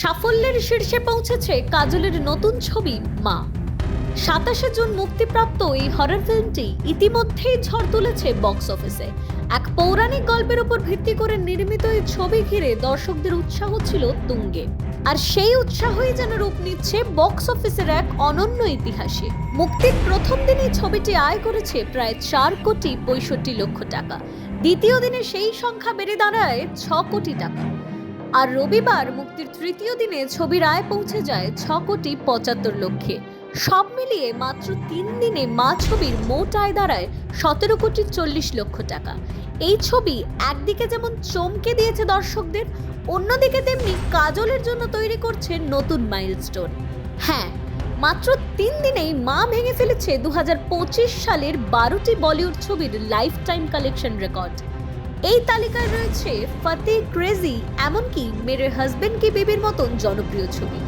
সাফল্যের শীর্ষে পৌঁছেছে কাজলের নতুন ছবি, মা। সাতাশে জুন মুক্তিপ্রাপ্ত এই হরর ফিল্মটি ইতিমধ্যেই ঝড় তুলেছে বক্স অফিসে এক পৌরাণিক গল্পের উপর ভিত্তি করে নির্মিত এই ছবি ঘিরে দর্শকদের উৎসাহ ছিল তুঙ্গে। আর সেই উৎসাহই যেন রূপ নিচ্ছে বক্স অফিসের এক অনন্য ইতিহাসে। মুক্তির প্রথম দিনেই ছবিটি আয় করেছে প্রায় চার কোটি পঁয়ষট্টি লক্ষ টাকা। দ্বিতীয় দিনে সেই সংখ্যা বেড়ে দাঁড়ায় ছ কোটি টাকা। আর রবিবার মুক্তির তৃতীয় দিনে ছবির আয় পৌঁছে যায় ছ কোটি পঁচাত্তর লক্ষে সব মিলিয়ে মাত্র তিন দিনে মা ছবির মোট আয় দাঁড়ায় সতেরো কোটি চল্লিশ লক্ষ টাকা। এই ছবি একদিকে যেমন চমকে দিয়েছে দর্শকদের, অন্যদিকে তেমনি কাজলের জন্য তৈরি করছে নতুন মাইলস্টোন। হ্যাঁ মাত্র তিন দিনেই মা ভেঙে ফেলেছে দু হাজার পঁচিশ সালের বারোটি বলিউড ছবির লাইফ টাইম কালেকশন রেকর্ড। এই তালিকায় রয়েছে ফতে ক্রেজি, এমনকি মেরে হাজবেন্ড কি বিবির মতন জনপ্রিয় ছবি।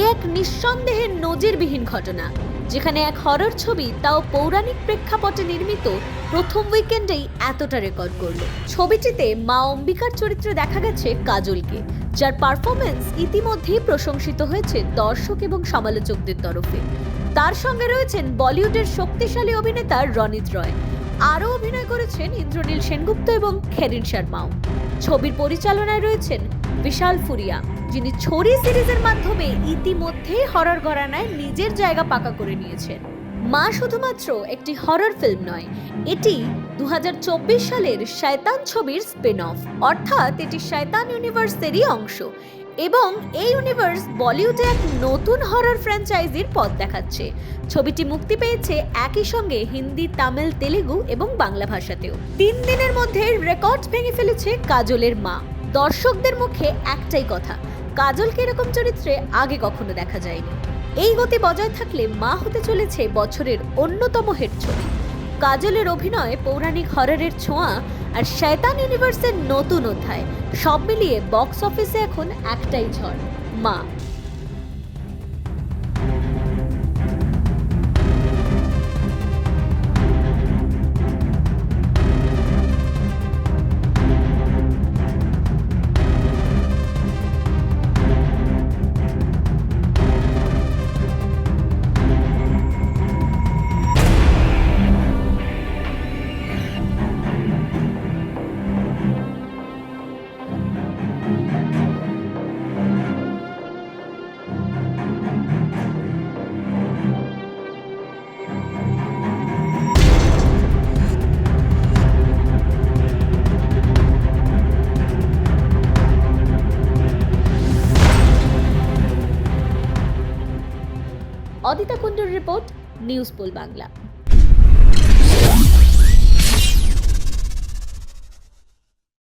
এ এক নিঃসন্দেহের নজিরবিহীন ঘটনা, যেখানে এক হরর ছবি তাও পৌরাণিক প্রেক্ষাপটে নির্মিত প্রথম উইকেন্ডেই এতটা রেকর্ড করল। ছবিটিতে মা অম্বিকার চরিত্রে দেখা গেছে কাজলকে, যার পারফরমেন্স ইতিমধ্যেই প্রশংসিত হয়েছে দর্শক এবং সমালোচকদের তরফে। তার সঙ্গে রয়েছেন বলিউডের শক্তিশালী অভিনেতা রনিত রয়। আরও অভিনয় করেছেন ইন্দ্রনীল সেনগুপ্ত এবং খেরিন শর্মাও। ছবির পরিচালনায় রয়েছেন বিশাল ফুরিয়া, যিনি ছড়ি সিরিজের মাধ্যমে ইতিমধ্যেই হরর ঘরানায় নিজের জায়গা পাকা করে নিয়েছেন। মা শুধুমাত্র একটি হরর ফিল্ম নয়, এটি দু হাজার চব্বিশ সালের শয়তান ছবির স্পিন অফ অর্থাৎ এটি শয়তান ইউনিভার্সেরই অংশ। এবং এই ইউনিভার্স বলিউডে এক নতুন হরর ফ্র্যাঞ্চাইজির পথ দেখাচ্ছে। ছবিটি মুক্তি পেয়েছে একই সঙ্গে হিন্দি, তামিল, তেলেগু এবং বাংলা ভাষাতেও। তিন দিনের মধ্যে রেকর্ড ভেঙে ফেলেছে কাজলের মা। দর্শকদের মুখে একটাই কথা কাজলকে এরকম চরিত্রে আগে কখনো দেখা যায়নি। এই গতি বজায় থাকলে মা হতে চলেছে বছরের অন্যতম হেড ছবি। কাজলের অভিনয় পৌরাণিক হররের ছোঁয়া আর শয়তান ইউনিভার্সের নতুন অধ্যায়। সব মিলিয়ে বক্স অফিসে এখন একটাই ঝড় মা। অদিতা কুণ্ডুর রিপোর্ট নিউজ পোল বাংলা।